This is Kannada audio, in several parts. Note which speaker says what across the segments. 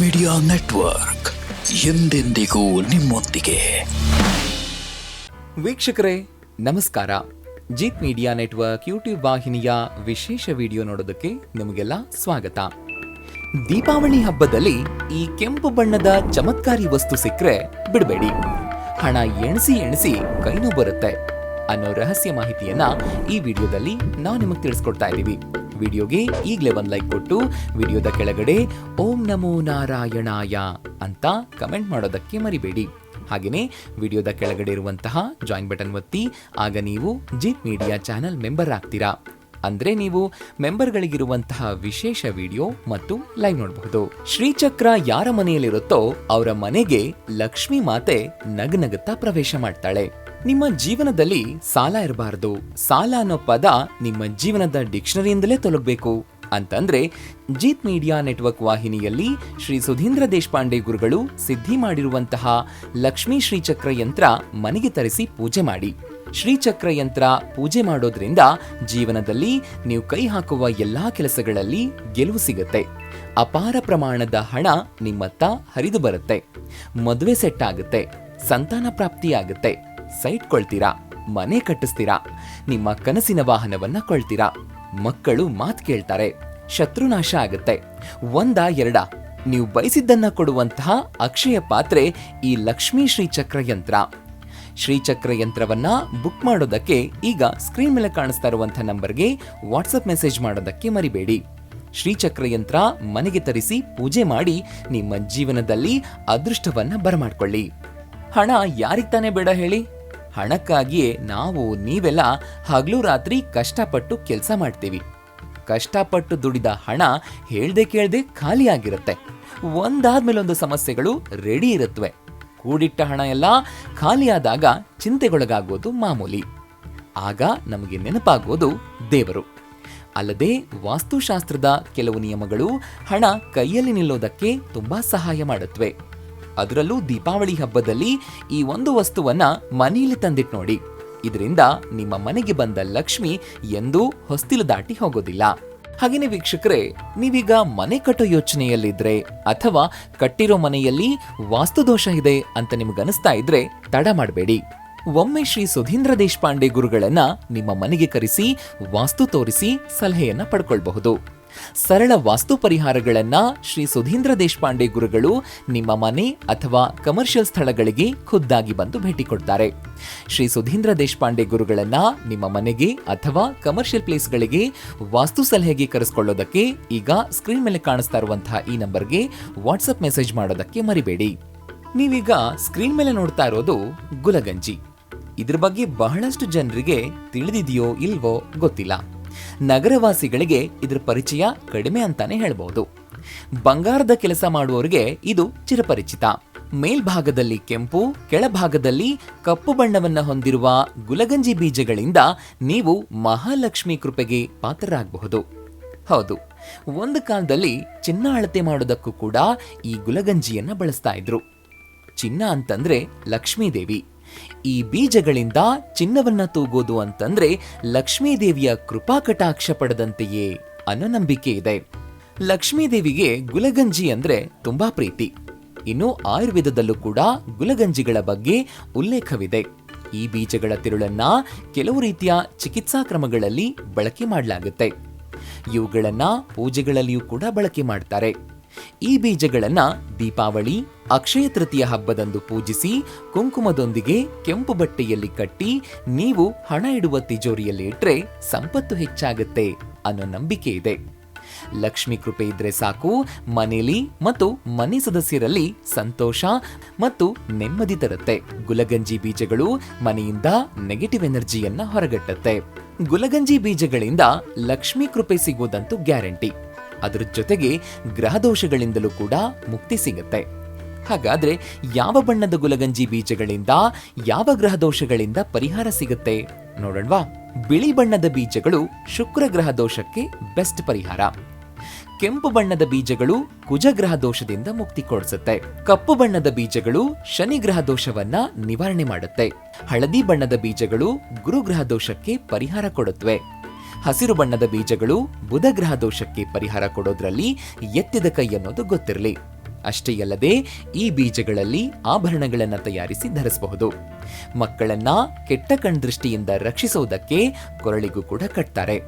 Speaker 1: ಮೀಡಿಯಾ ನೆಟ್ವರ್ಕ್ ಎಂದೆಂದಿಗೂ ನಿಮ್ಮೊಂದಿಗೆ.
Speaker 2: ವೀಕ್ಷಕರೇ, ನಮಸ್ಕಾರ. ಜೀತ್ ಮೀಡಿಯಾ ನೆಟ್ವರ್ಕ್ ಯೂಟ್ಯೂಬ್ ವಾಹಿನಿಯ ವಿಶೇಷ ವಿಡಿಯೋ ನೋಡೋದಕ್ಕೆ ನಿಮಗೆಲ್ಲ ಸ್ವಾಗತ. ದೀಪಾವಳಿ ಹಬ್ಬದಲ್ಲಿ ಈ ಕೆಂಪು ಬಣ್ಣದ ಚಮತ್ಕಾರಿ ವಸ್ತು ಸಿಕ್ಕರೆ ಬಿಡಬೇಡಿ. ಹಣ ಎಣಿಸಿ ಎಣಿಸಿ ಕೈನೂ ಬರುತ್ತೆ ಅನ್ನೋ ರಹಸ್ಯ ಮಾಹಿತಿಯನ್ನ ಈ ವಿಡಿಯೋದಲ್ಲಿ ನಾವು ನಿಮಗೆ ತಿಳಿಸ್ಕೊಡ್ತಾ ಇದ್ದೀವಿ. ವಿಡಿಯೋಗೆ ಈಗಲೇ ಒಂದು ಲೈಕ್ ಕೊಟ್ಟು ವಿಡಿಯೋದ ಕೆಳಗಡೆ ಓಂ ನಮೋ ನಾರಾಯಣಾಯ ಅಂತ ಕಮೆಂಟ್ ಮಾಡೋದಕ್ಕೆ ಮರಿಬೇಡಿ. ಹಾಗೆಯೇ ವಿಡಿಯೋದ ಕೆಳಗಡೆ ಇರುವಂತಹ ಜಾಯಿನ್ ಬಟನ್ ಒತ್ತಿ, ಆಗ ನೀವು ಜಿತ್ ಮೀಡಿಯಾ ಚಾನೆಲ್ ಮೆಂಬರ್ ಆಗ್ತೀರಾ. ಅಂದ್ರೆ ನೀವು ಮೆಂಬರ್ಗಳಿಗಿರುವಂತಹ ವಿಶೇಷ ವಿಡಿಯೋ ಮತ್ತು ಲೈವ್ ನೋಡಬಹುದು. ಶ್ರೀಚಕ್ರ ಯಾರ ಮನೆಯಲ್ಲಿರುತ್ತೋ ಅವರ ಮನೆಗೆ ಲಕ್ಷ್ಮೀ ಮಾತೆ ನಗನಗುತ್ತಾ ಪ್ರವೇಶ ಮಾಡ್ತಾಳೆ. ನಿಮ್ಮ ಜೀವನದಲ್ಲಿ ಸಾಲ ಇರಬಾರದು. ಸಾಲ ಅನ್ನೋ ಪದ ನಿಮ್ಮ ಜೀವನದ ಡಿಕ್ಷನರಿಯಿಂದಲೇ ತೊಲಗಬೇಕು. ಅಂತಂದ್ರೆ ಜೀತ್ ಮೀಡಿಯಾ ನೆಟ್ವರ್ಕ್ ವಾಹಿನಿಯಲ್ಲಿ ಶ್ರೀ ಸುಧೀಂದ್ರ ದೇಶಪಾಂಡೆ ಗುರುಗಳು ಸಿದ್ಧಿ ಮಾಡಿರುವಂತಹ ಲಕ್ಷ್ಮೀ ಶ್ರೀಚಕ್ರ ಯಂತ್ರ ಮನೆಗೆ ತರಿಸಿ ಪೂಜೆ ಮಾಡಿ. ಶ್ರೀಚಕ್ರ ಯಂತ್ರ ಪೂಜೆ ಮಾಡೋದ್ರಿಂದ ಜೀವನದಲ್ಲಿ ನೀವು ಕೈ ಹಾಕುವ ಎಲ್ಲಾ ಕೆಲಸಗಳಲ್ಲಿ ಗೆಲುವು ಸಿಗುತ್ತೆ. ಅಪಾರ ಪ್ರಮಾಣದ ಹಣ ನಿಮ್ಮತ್ತ ಹರಿದು ಬರುತ್ತೆ. ಮದುವೆ ಸೆಟ್ ಆಗುತ್ತೆ. ಸಂತಾನ ಪ್ರಾಪ್ತಿ ಆಗುತ್ತೆ. ಸೈಟ್ ಕೊಳ್ತೀರಾ ಮನೆ ಕಟ್ಟಿಸ್ತೀರಾ? ನಿಮ್ಮ ಕನಸಿನ ವಾಹನವನ್ನ ಕೊಳ್ತೀರಾ ಮಕ್ಕಳು ಮಾತ್ ಕೇಳ್ತಾರೆ, ಶತ್ರುನಾಶ ಆಗುತ್ತೆ. ಒಂದ ಎರಡ? ನೀವು ಬಯಸಿದ್ದನ್ನ ಕೊಡುವಂತಹ ಅಕ್ಷಯ ಪಾತ್ರೆ ಈ ಲಕ್ಷ್ಮೀ ಶ್ರೀಚಕ್ರ ಯಂತ್ರ. ಶ್ರೀಚಕ್ರ ಯಂತ್ರವನ್ನ ಬುಕ್ ಮಾಡೋದಕ್ಕೆ ಈಗ ಸ್ಕ್ರೀನ್ ಮೇಲೆ ಕಾಣಿಸ್ತಾ ಇರುವಂತಹ ನಂಬರ್ಗೆ ವಾಟ್ಸಪ್ ಮೆಸೇಜ್ ಮಾಡೋದಕ್ಕೆ ಮರಿಬೇಡಿ. ಶ್ರೀಚಕ್ರ ಯಂತ್ರ ಮನೆಗೆ ತರಿಸಿ ಪೂಜೆ ಮಾಡಿ ನಿಮ್ಮ ಜೀವನದಲ್ಲಿ ಅದೃಷ್ಟವನ್ನ ಬರಮಾಡ್ಕೊಳ್ಳಿ. ಹಣ ಯಾರಿಗ್ ತಾನೇ ಬೇಡ ಹೇಳಿ? ಹಣಕ್ಕಾಗಿಯೇ ನಾವು ನೀವೆಲ್ಲ ಹಗಲು ರಾತ್ರಿ ಕಷ್ಟಪಟ್ಟು ಕೆಲಸ ಮಾಡ್ತೀವಿ. ಕಷ್ಟಪಟ್ಟು ದುಡಿದ ಹಣ ಹೇಳ್ದೆ ಕೇಳ್ದೆ ಖಾಲಿಯಾಗಿರುತ್ತೆ. ಒಂದಾದ್ಮೇಲೊಂದು ಒಂದಾದ್ಮೇಲೆ ಒಂದು ಸಮಸ್ಯೆಗಳು ರೆಡಿ ಇರುತ್ತವೆ ಕೂಡಿಟ್ಟ ಹಣ ಎಲ್ಲ ಖಾಲಿಯಾದಾಗ ಚಿಂತೆಗೊಳಗಾಗೋದು ಮಾಮೂಲಿ. ಆಗ ನಮಗೆ ನೆನಪಾಗೋದು ದೇವರು. ಅಲ್ಲದೆ ವಾಸ್ತುಶಾಸ್ತ್ರದ ಕೆಲವು ನಿಯಮಗಳು ಹಣ ಕೈಯಲ್ಲಿ ನಿಲ್ಲೋದಕ್ಕೆ ತುಂಬಾ ಸಹಾಯ ಮಾಡುತ್ತವೆ ಅದರಲ್ಲೂ ದೀಪಾವಳಿ ಹಬ್ಬದಲ್ಲಿ ಈ ಒಂದು ವಸ್ತುವನ್ನ ಮನೆಯಲ್ಲಿ ತಂದಿಟ್ಟು ನೋಡಿ. ಇದರಿಂದ ನಿಮ್ಮ ಮನೆಗೆ ಬಂದ ಲಕ್ಷ್ಮಿ ಎಂದೂ ಹೊಸ್ತಿಲು ದಾಟಿ ಹೋಗೋದಿಲ್ಲ. ಹಾಗೇನೆ ವೀಕ್ಷಕರೇ, ನೀವೀಗ ಮನೆ ಕಟ್ಟೋ ಯೋಚನೆಯಲ್ಲಿದ್ರೆ ಅಥವಾ ಕಟ್ಟಿರೋ ಮನೆಯಲ್ಲಿ ವಾಸ್ತುದೋಷ ಇದೆ ಅಂತ ನಿಮ್ಗನಿಸ್ತಾ ಇದ್ರೆ ತಡ ಮಾಡಬೇಡಿ. ಒಮ್ಮೆ ಶ್ರೀ ಸುಧೀಂದ್ರ ದೇಶಪಾಂಡೆ ಗುರುಗಳನ್ನ ನಿಮ್ಮ ಮನೆಗೆ ಕರೆಸಿ, ವಾಸ್ತು ತೋರಿಸಿ ಸಲಹೆಯನ್ನ ಪಡ್ಕೊಳ್ಬಹುದು. ಸರಳ ವಾಸ್ತು ಪರಿಹಾರಗಳನ್ನ ಶ್ರೀ ಸುಧೀಂದ್ರ ದೇಶಪಾಂಡೆ ಗುರುಗಳು ನಿಮ್ಮ ಮನೆ ಅಥವಾ ಕಮರ್ಷಿಯಲ್ ಸ್ಥಳಗಳಿಗೆ ಖುದ್ದಾಗಿ ಬಂದು ಭೇಟಿ ಕೊಡ್ತಾರೆ. ಶ್ರೀ ಸುಧೀಂದ್ರ ದೇಶಪಾಂಡೆ ಗುರುಗಳನ್ನ ನಿಮ್ಮ ಮನೆಗೆ ಅಥವಾ ಕಮರ್ಷಿಯಲ್ ಪ್ಲೇಸ್ಗಳಿಗೆ ವಾಸ್ತು ಸಲಹೆಗೆ ಕರೆಸ್ಕೊಳ್ಳೋದಕ್ಕೆ ಈಗ ಸ್ಕ್ರೀನ್ ಮೇಲೆ ಕಾಣಿಸ್ತಾ ಇರುವಂತಹ ಈ ನಂಬರ್ಗೆ ವಾಟ್ಸಪ್ ಮೆಸೇಜ್ ಮಾಡೋದಕ್ಕೆ ಮರಿಬೇಡಿ. ನೀವೀಗ ಸ್ಕ್ರೀನ್ ಮೇಲೆ ನೋಡ್ತಾ ಇರೋದು ಗುಲಗಂಜಿ. ಇದ್ರ ಬಗ್ಗೆ ಬಹಳಷ್ಟು ಜನರಿಗೆ ತಿಳಿದಿದೆಯೋ ಇಲ್ವೋ ಗೊತ್ತಿಲ್ಲ. ನಗರವಾಸಿಗಳಿಗೆ ಇದರ ಪರಿಚಯ ಕಡಿಮೆ ಅಂತಾನೆ ಹೇಳಬಹುದು ಬಂಗಾರದ ಕೆಲಸ ಮಾಡುವವರಿಗೆ ಇದು ಚಿರಪರಿಚಿತ. ಮೇಲ್ಭಾಗದಲ್ಲಿ ಕೆಂಪು, ಕೆಳಭಾಗದಲ್ಲಿ ಕಪ್ಪು ಬಣ್ಣವನ್ನ ಹೊಂದಿರುವ ಗುಲಗಂಜಿ ಬೀಜಗಳಿಂದ ನೀವು ಮಹಾಲಕ್ಷ್ಮಿ ಕೃಪೆಗೆ ಪಾತ್ರರಾಗಬಹುದು. ಹೌದು, ಒಂದು ಕಾಲದಲ್ಲಿ ಚಿನ್ನ ಅಳತೆ ಮಾಡೋದಕ್ಕೂ ಕೂಡ ಈ ಗುಲಗಂಜಿಯನ್ನ ಬಳಸ್ತಾ ಇದ್ರು. ಚಿನ್ನ ಅಂತಂದ್ರೆ ಲಕ್ಷ್ಮೀ ದೇವಿ ಈ ಬೀಜಗಳಿಂದ ಚಿನ್ನವನ್ನ ತೂಗೋದು ಅಂತಂದ್ರೆ ಲಕ್ಷ್ಮೀದೇವಿಯ ಕೃಪಾ ಕಟಾಕ್ಷ ಪಡೆದಂತೆಯೇ ಅನ್ನೋ ನಂಬಿಕೆ ಇದೆ. ಲಕ್ಷ್ಮೀದೇವಿಗೆ ಗುಲಗಂಜಿ ಅಂದ್ರೆ ತುಂಬಾ ಪ್ರೀತಿ. ಇನ್ನು ಆಯುರ್ವೇದದಲ್ಲೂ ಕೂಡ ಗುಲಗಂಜಿಗಳ ಬಗ್ಗೆ ಉಲ್ಲೇಖವಿದೆ. ಈ ಬೀಜಗಳ ತಿರುಳನ್ನ ಕೆಲವು ರೀತಿಯ ಚಿಕಿತ್ಸಾ ಕ್ರಮಗಳಲ್ಲಿ ಬಳಕೆ ಮಾಡಲಾಗುತ್ತೆ. ಇವುಗಳನ್ನ ಪೂಜೆಗಳಲ್ಲಿಯೂ ಕೂಡ ಬಳಕೆ ಮಾಡ್ತಾರೆ. ಈ ಬೀಜಗಳನ್ನ ದೀಪಾವಳಿ ಅಕ್ಷಯ ತೃತೀಯ ಹಬ್ಬದಂದು ಪೂಜಿಸಿ ಕುಂಕುಮದೊಂದಿಗೆ ಕೆಂಪು ಬಟ್ಟೆಯಲ್ಲಿ ಕಟ್ಟಿ ನೀವು ಹಣ ಇಡುವ ತಿಜೋರಿಯಲ್ಲಿ ಇಟ್ರೆ ಸಂಪತ್ತು ಹೆಚ್ಚಾಗುತ್ತೆ ಅನ್ನೋ ನಂಬಿಕೆ ಇದೆ. ಲಕ್ಷ್ಮಿ ಕೃಪೆ ಇದ್ರೆ ಸಾಕು, ಮನೇಲಿ ಮತ್ತು ಮನೆ ಸದಸ್ಯರಲ್ಲಿ ಸಂತೋಷ ಮತ್ತು ನೆಮ್ಮದಿ ತರುತ್ತೆ. ಗುಲಗಂಜಿ ಬೀಜಗಳು ಮನೆಯಿಂದ ನೆಗೆಟಿವ್ ಎನರ್ಜಿಯನ್ನ ಹೊರಗಟ್ಟುತ್ತೆ. ಗುಲಗಂಜಿ ಬೀಜಗಳಿಂದ ಲಕ್ಷ್ಮಿ ಕೃಪೆ ಸಿಗೋದಂತೂ ಗ್ಯಾರಂಟಿ. ಅದರ ಜೊತೆಗೆ ಗ್ರಹ ದೋಷಗಳಿಂದಲೂ ಕೂಡ ಮುಕ್ತಿ ಸಿಗುತ್ತೆ. ಹಾಗಾದ್ರೆ ಯಾವ ಬಣ್ಣದ ಗುಲಗಂಜಿ ಬೀಜಗಳಿಂದ, ಯಾವ ಗ್ರಹ ದೋಷಗಳಿಂದ ಪರಿಹಾರ ಸಿಗುತ್ತೆ? ನೋಡೋಣವಾ. ಬಿಳಿ ಬಣ್ಣದ ಬೀಜಗಳು ಶುಕ್ರ ಗ್ರಹ ದೋಷಕ್ಕೆ ಬೆಸ್ಟ್ ಪರಿಹಾರ. ಕೆಂಪು ಬಣ್ಣದ ಬೀಜಗಳು ಕುಜಗ್ರಹ ದೋಷದಿಂದ ಮುಕ್ತಿ ಕೊಡಿಸುತ್ತೆ. ಕಪ್ಪು ಬಣ್ಣದ ಬೀಜಗಳು ಶನಿ ಗ್ರಹ ದೋಷವನ್ನ ನಿವಾರಣೆ ಮಾಡುತ್ತೆ. ಹಳದಿ ಬಣ್ಣದ ಬೀಜಗಳು ಗುರುಗ್ರಹ ದೋಷಕ್ಕೆ ಪರಿಹಾರ ಕೊಡುತ್ತವೆ ಹಸಿರು ಬಣ್ಣದ ಬೀಜಗಳು ಬುಧ ಗ್ರಹ ದೋಷಕ್ಕೆ ಪರಿಹಾರ ಕೊಡೋದ್ರಲ್ಲಿ ಎತ್ತಿದ ಕೈ ಅನ್ನೋದು ಗೊತ್ತಿರಲಿ. ಅಷ್ಟೇ ಅಲ್ಲದೆ ಈ ಬೀಜಗಳಲ್ಲಿ ಆಭರಣಗಳನ್ನು ತಯಾರಿಸಿ ಧರಿಸಬಹುದು. ಮಕ್ಕಳನ್ನ ಕೆಟ್ಟ ಕಣ್ದೃಷ್ಟಿಯಿಂದ ರಕ್ಷಿಸುವುದಕ್ಕೆ ಕೊರಳಿಗೂ ಕೂಡ ಕಟ್ತಾರೆ.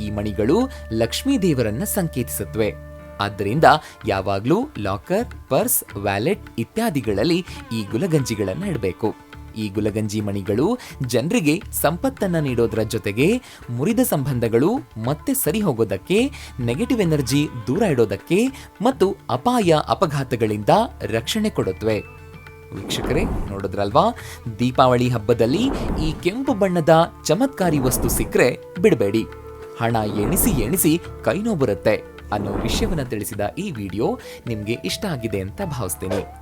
Speaker 2: ಈ ಮಣಿಗಳು ಲಕ್ಷ್ಮೀ ದೇವರನ್ನ ಸಂಕೇತಿಸುತ್ತವೆ. ಆದ್ದರಿಂದ ಯಾವಾಗಲೂ ಲಾಕರ್, ಪರ್ಸ್, ವ್ಯಾಲೆಟ್ ಇತ್ಯಾದಿಗಳಲ್ಲಿ ಈ ಗುಲಗಂಜಿಗಳನ್ನು ಇಡಬೇಕು. ಈ ಗುಲಗಂಜಿ ಮಣಿಗಳು ಜನರಿಗೆ ಸಂಪತ್ತನ್ನ ನೀಡೋದ್ರ ಜೊತೆಗೆ ಮುರಿದ ಸಂಬಂಧಗಳು ಮತ್ತೆ ಸರಿ ಹೋಗೋದಕ್ಕೆ ನೆಗೆಟಿವ್ ಎನರ್ಜಿ ದೂರ ಇಡೋದಕ್ಕೆ ಮತ್ತು ಅಪಾಯ ಅಪಘಾತಗಳಿಂದ ರಕ್ಷಣೆ ಕೊಡುತ್ತವೆ. ವೀಕ್ಷಕರೇ, ನೋಡಿದ್ರಲ್ವಾ? ದೀಪಾವಳಿ ಹಬ್ಬದಲ್ಲಿ ಈ ಕೆಂಪು ಬಣ್ಣದ ಚಮತ್ಕಾರಿ ವಸ್ತು ಸಿಕ್ಕರೆ ಬಿಡಬೇಡಿ. ಹಣ ಎಣಿಸಿ ಎಣಿಸಿ ಕೈ ನೋವು ಬರುತ್ತೆ ಅನ್ನೋ ವಿಷಯವನ್ನು ತಿಳಿಸಿದ ಈ ವಿಡಿಯೋ ನಿಮಗೆ ಇಷ್ಟ ಆಗಿದೆ ಅಂತ ಭಾವಿಸ್ತೀನಿ.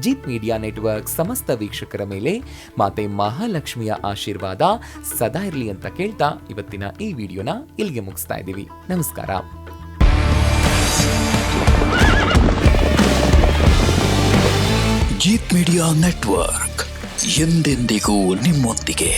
Speaker 2: ಜಿತ್ ಮೀಡಿಯಾ ನೆಟ್ವರ್ಕ್ ಸಮಸ್ತ ವೀಕ್ಷಕರ ಮೇಲೆ ಮಾತೆ ಮಹಾಲಕ್ಷ್ಮಿಯ ಆಶೀರ್ವಾದ ಸದಾ ಇರಲಿ ಅಂತ ಕೇಳ್ತಾ ಇವತ್ತಿನ ಈ ವಿಡಿಯೋನ ಇಲ್ಲಿಗೆ ಮುಗಿಸ್ತಾ ಇದ್ದೀವಿ. ನಮಸ್ಕಾರ.
Speaker 1: ಜೀತ್ ಮೀಡಿಯಾ ನೆಟ್ವರ್ಕ್ ಎಂದೆಂದಿಗೂ ನಿಮ್ಮೊಂದಿಗೆ.